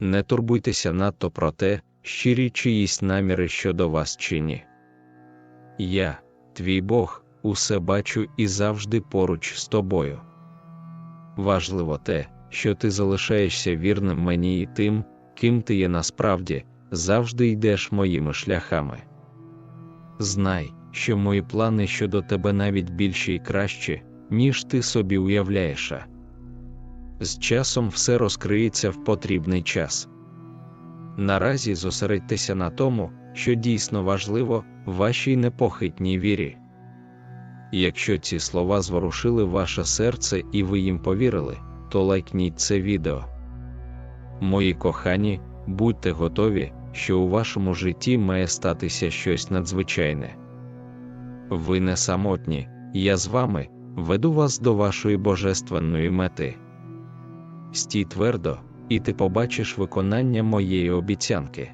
Не турбуйтеся надто про те, щирі чиїсь наміри щодо вас чи ні. Я, твій Бог, усе бачу і завжди поруч з тобою. Важливо те, що ти залишаєшся вірним мені і тим, ким ти є насправді, завжди йдеш моїми шляхами. Знай, що мої плани щодо тебе навіть більші і кращі, ніж ти собі уявляєш. З часом все розкриється в потрібний час. Наразі зосередьтеся на тому, що дійсно важливо в вашій непохитній вірі. Якщо ці слова зворушили ваше серце і ви їм повірили, то лайкніть це відео. Мої кохані, будьте готові, що у вашому житті має статися щось надзвичайне. Ви не самотні, я з вами веду вас до вашої божественної мети. Стій твердо, і ти побачиш виконання моєї обіцянки.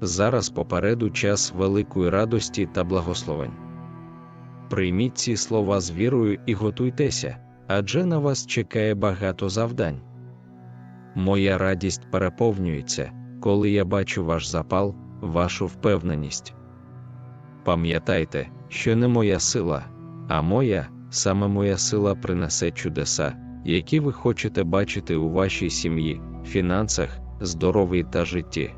Зараз попереду час великої радості та благословень. Прийміть ці слова з вірою і готуйтеся, адже на вас чекає багато завдань. Моя радість переповнюється, коли я бачу ваш запал, вашу впевненість. Пам'ятайте, що не моя сила, а моя, саме моя сила принесе чудеса, які ви хочете бачити у вашій сім'ї, фінансах, здоров'ї та житті.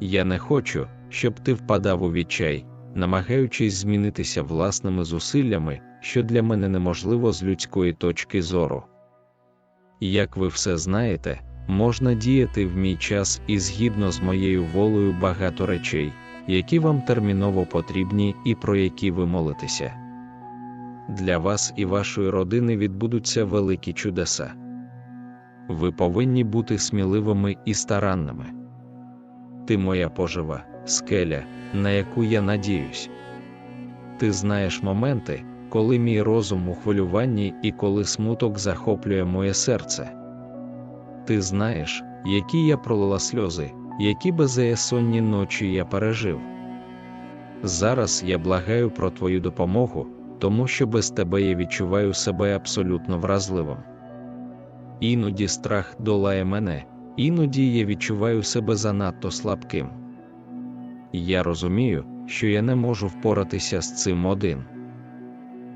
Я не хочу, щоб ти впадав у відчай, намагаючись змінитися власними зусиллями, що для мене неможливо з людської точки зору. Як ви все знаєте, можна діяти в мій час і згідно з моєю волею багато речей, які вам терміново потрібні і про які ви молитеся. Для вас і вашої родини відбудуться великі чудеса. Ви повинні бути сміливими і старанними. Ти моя пожива, скеля, на яку я надіюсь. Ти знаєш моменти, коли мій розум у хвилюванні і коли смуток захоплює моє серце. Ти знаєш, які я пролила сльози, які беззаєсонні ночі я пережив. Зараз я благаю про твою допомогу, тому що без тебе я відчуваю себе абсолютно вразливим. Іноді страх долає мене, іноді я відчуваю себе занадто слабким. Я розумію, що я не можу впоратися з цим один.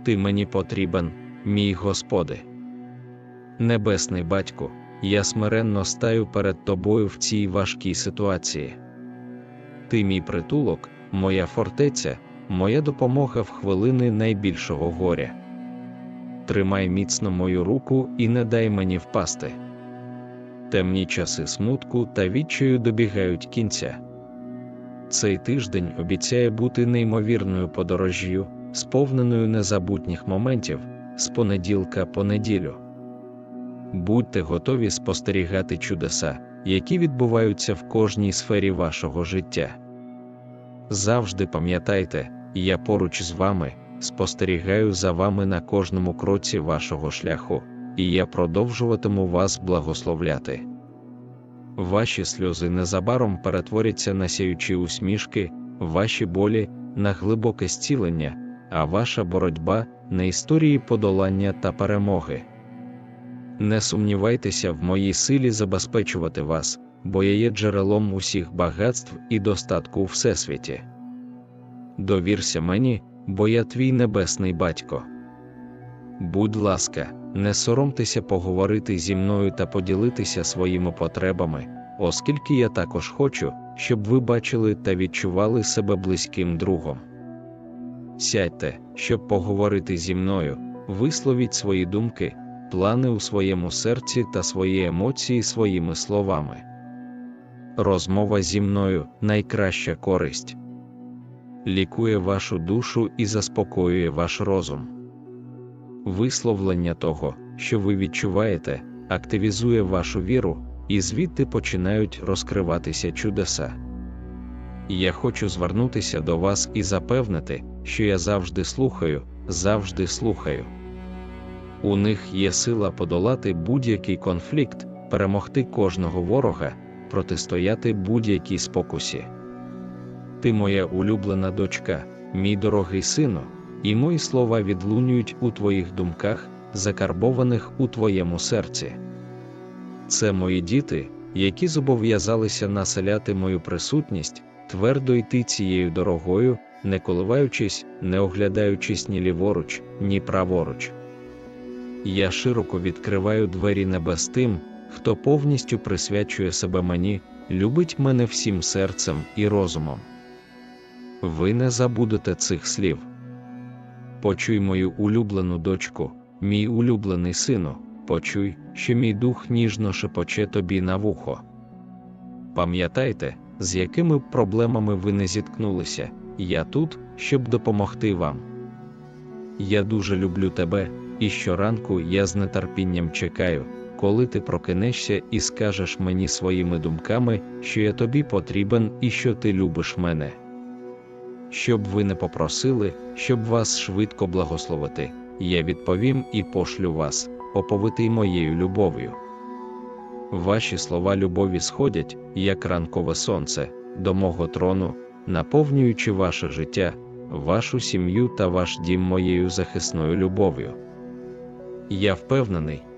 Ти мені потрібен, мій Господи. Небесний батько, я смиренно стаю перед тобою в цій важкій ситуації. Ти мій притулок, моя фортеця, моя допомога в хвилини найбільшого горя. Тримай міцно мою руку і не дай мені впасти. Темні часи смутку та відчаю добігають кінця. Цей тиждень обіцяє бути неймовірною подорожжю, сповненою незабутніх моментів з понеділка по неділю. Будьте готові спостерігати чудеса, які відбуваються в кожній сфері вашого життя. Завжди пам'ятайте, я поруч з вами, спостерігаю за вами на кожному кроці вашого шляху, і я продовжуватиму вас благословляти. Ваші сльози незабаром перетворяться на сяючі усмішки, ваші болі на глибоке зцілення, а ваша боротьба на історії подолання та перемоги. Не сумнівайтеся в моїй силі забезпечувати вас, бо я є джерелом усіх багатств і достатку у всесвіті. Довірся мені, бо я твій небесний батько. Будь ласка, не соромтеся поговорити зі мною та поділитися своїми потребами, оскільки я також хочу, щоб ви бачили та відчували себе близьким другом. Сядьте, щоб поговорити зі мною, висловіть свої думки, плани у своєму серці та свої емоції своїми словами. Розмова зі мною найкраща користь. Лікує вашу душу і заспокоює ваш розум. Висловлення того, що ви відчуваєте, активізує вашу віру, і звідти починають розкриватися чудеса. Я хочу звернутися до вас і запевнити, що я завжди слухаю, завжди слухаю. У них є сила подолати будь-який конфлікт, перемогти кожного ворога, протистояти будь-якій спокусі. Ти моя улюблена дочка, мій дорогий сину, і мої слова відлунюють у твоїх думках, закарбованих у твоєму серці. Це мої діти, які зобов'язалися населяти мою присутність, твердо йти цією дорогою, не коливаючись, не оглядаючись ні ліворуч, ні праворуч. Я широко відкриваю двері небес тим, хто повністю присвячує себе мені, любить мене всім серцем і розумом. Ви не забудете цих слів. Почуй мою улюблену дочку, мій улюблений сину, почуй, що мій дух ніжно шепоче тобі на вухо. Пам'ятайте, з якими проблемами ви не зіткнулися, я тут, щоб допомогти вам. Я дуже люблю тебе, і щоранку я з нетерпінням чекаю, коли ти прокинешся і скажеш мені своїми думками, що я тобі потрібен і що ти любиш мене. Щоб ви не попросили, щоб вас швидко благословити, я відповім і пошлю вас, оповитий моєю любов'ю. Ваші слова любові сходять, як ранкове сонце, до мого трону, наповнюючи ваше життя, вашу сім'ю та ваш дім моєю захисною любов'ю. Я впевнений,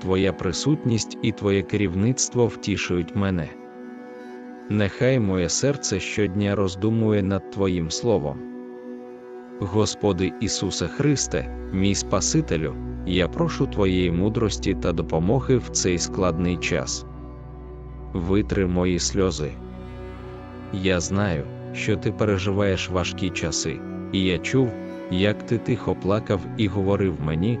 Твоя присутність і Твоє керівництво втішують мене. Нехай моє серце щодня роздумує над Твоїм Словом. Господи Ісусе Христе, мій Спасителю, я прошу Твоєї мудрості та допомоги в цей складний час. Витри мої сльози. Я знаю, що ти переживаєш важкі часи, і я чув, як ти тихо плакав і говорив мені,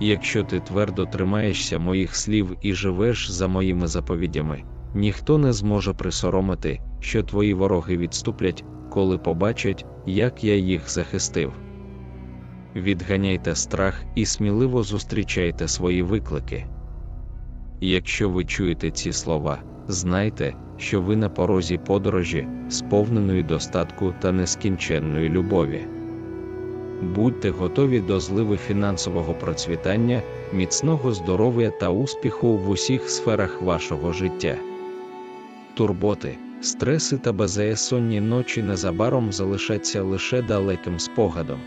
Якщо ти твердо тримаєшся моїх слів і живеш за моїми заповідями, ніхто не зможе присоромити, що твої вороги відступлять, коли побачать, як я їх захистив. Відганяйте страх і сміливо зустрічайте свої виклики. Якщо ви чуєте ці слова, знайте, що ви на порозі подорожі, сповненої достатку та нескінченної любові. Будьте готові до зливи фінансового процвітання, міцного здоров'я та успіху в усіх сферах вашого життя. Турботи, стреси та безсонні ночі незабаром залишаться лише далеким спогадом.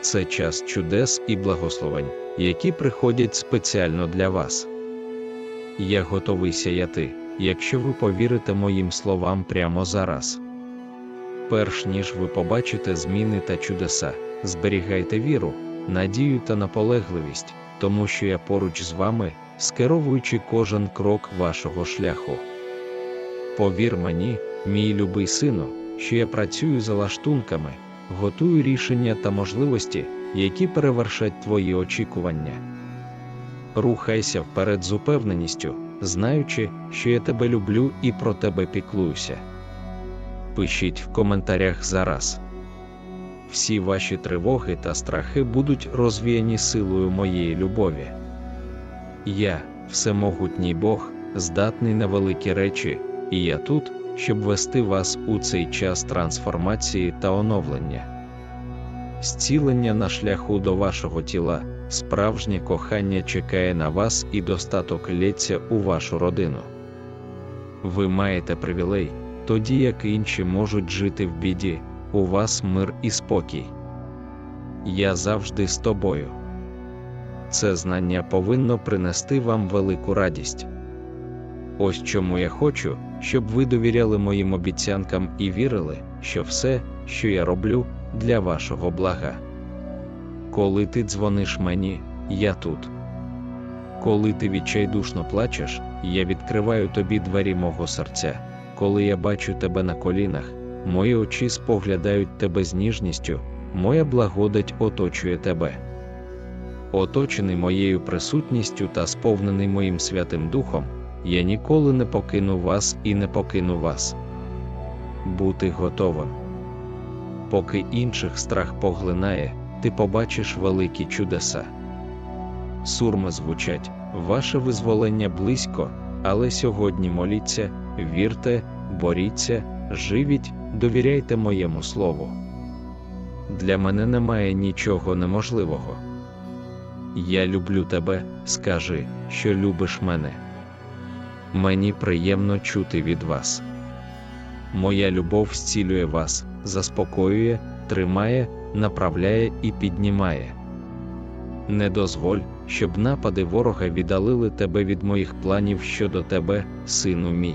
Це час чудес і благословень, які приходять спеціально для вас. Я готовий сяяти, якщо ви повірите моїм словам прямо зараз. Перш ніж ви побачите зміни та чудеса, зберігайте віру, надію та наполегливість, тому що я поруч з вами, скеровуючи кожен крок вашого шляху. Повір мені, мій любий сину, що я працюю за лаштунками, готую рішення та можливості, які перевершать твої очікування. Рухайся вперед з упевненістю, знаючи, що я тебе люблю і про тебе піклуюся. Пишіть в коментарях зараз. Всі ваші тривоги та страхи будуть розвіяні силою моєї любові. Я, всемогутній Бог, здатний на великі речі, і я тут, щоб вести вас у цей час трансформації та оновлення. Зцілення на шляху до вашого тіла, справжнє кохання чекає на вас і достаток лється у вашу родину. Ви маєте привілей, тоді як інші можуть жити в біді, у вас мир і спокій. Я завжди з тобою. Це знання повинно принести вам велику радість. Ось чому я хочу, щоб ви довіряли моїм обіцянкам і вірили, що все, що я роблю, для вашого блага. Коли ти дзвониш мені, я тут. Коли ти відчайдушно плачеш, я відкриваю тобі двері мого серця. Коли я бачу тебе на колінах, мої очі споглядають тебе з ніжністю, моя благодать оточує тебе. Оточений моєю присутністю та сповнений моїм Святим Духом, я ніколи не покину вас і не покину вас. Бути готовим. Поки інших страх поглинає, ти побачиш великі чудеса. Сурми звучать, ваше визволення близько, але сьогодні моліться, вірте, боріться, живіть, довіряйте моєму слову. Для мене немає нічого неможливого. Я люблю тебе, скажи, що любиш мене. Мені приємно чути від вас. Моя любов зцілює вас, заспокоює, тримає, направляє і піднімає. Не дозволь, щоб напади ворога віддалили тебе від моїх планів щодо тебе, сину мій.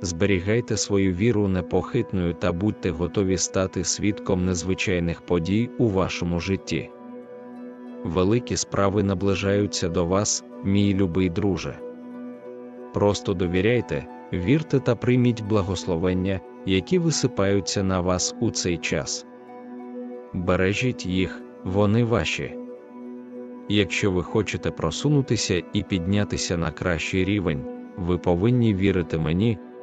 зберігайте свою віру непохитною та будьте готові стати свідком незвичайних подій у вашому житті. Великі справи наближаються до вас, мій любий друже. Просто довіряйте, вірте та прийміть благословення, які висипаються на вас у цей час. Бережіть їх, вони ваші. Якщо ви хочете просунутися і піднятися на кращий рівень, ви повинні вірити мені,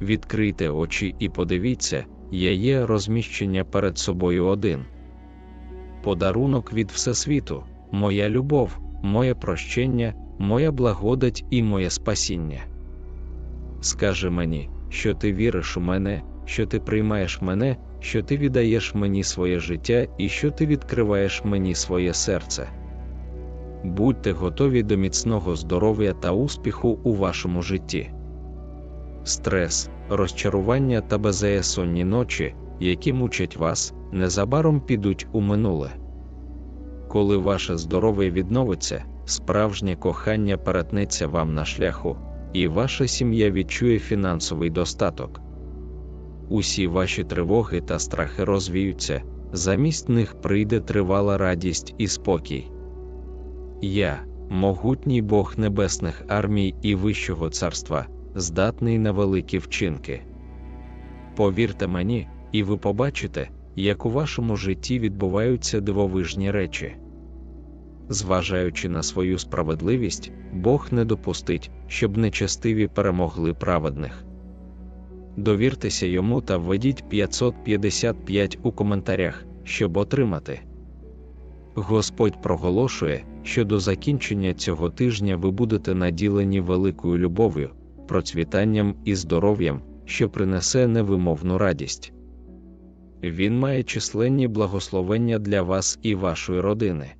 Відкрийте очі і подивіться, я є розміщення перед собою один. Подарунок від Всесвіту, моя любов, моє прощення, моя благодать і моє спасіння. Скажи мені, що ти віриш у мене, що ти приймаєш мене, що ти віддаєш мені своє життя і що ти відкриваєш мені своє серце. Будьте готові до міцного здоров'я та успіху у вашому житті. Стрес, розчарування та беззаєсонні ночі, які мучать вас, незабаром підуть у минуле. Коли ваше здоров'я відновиться, справжнє кохання перетнеться вам на шляху, і ваша сім'я відчує фінансовий достаток. Усі ваші тривоги та страхи розвіються, замість них прийде тривала радість і спокій. Я, могутній Бог небесних армій і Вищого царства, здатний на великі вчинки. Повірте мені, і ви побачите, як у вашому житті відбуваються дивовижні речі. Зважаючи на свою справедливість, Бог не допустить, щоб нечестиві перемогли праведних. Довіртеся йому та введіть 555 у коментарях, щоб отримати. Господь проголошує, що до закінчення цього тижня ви будете наділені великою любов'ю, процвітанням і здоров'ям, що принесе невимовну радість. Він має численні благословення для вас і вашої родини.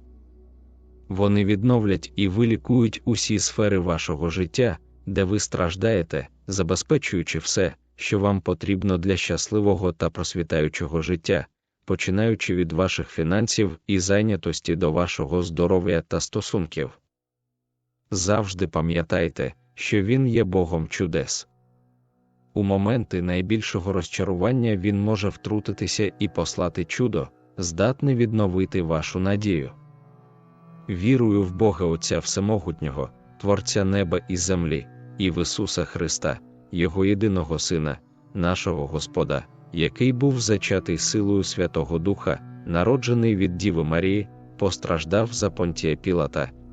вони відновлять і вилікують усі сфери вашого життя, де ви страждаєте, забезпечуючи все, що вам потрібно для щасливого та просвітаючого життя, починаючи від ваших фінансів і зайнятості до вашого здоров'я та стосунків. Завжди пам'ятайте, що Він є Богом чудес. У моменти найбільшого розчарування Він може втрутитися і послати чудо, здатне відновити вашу надію. Вірую в Бога Отця Всемогутнього, Творця неба і землі, і в Ісуса Христа, Його єдиного Сина, нашого Господа, який був зачатий силою Святого Духа, народжений від Діви Марії, постраждав за понтія Пілата,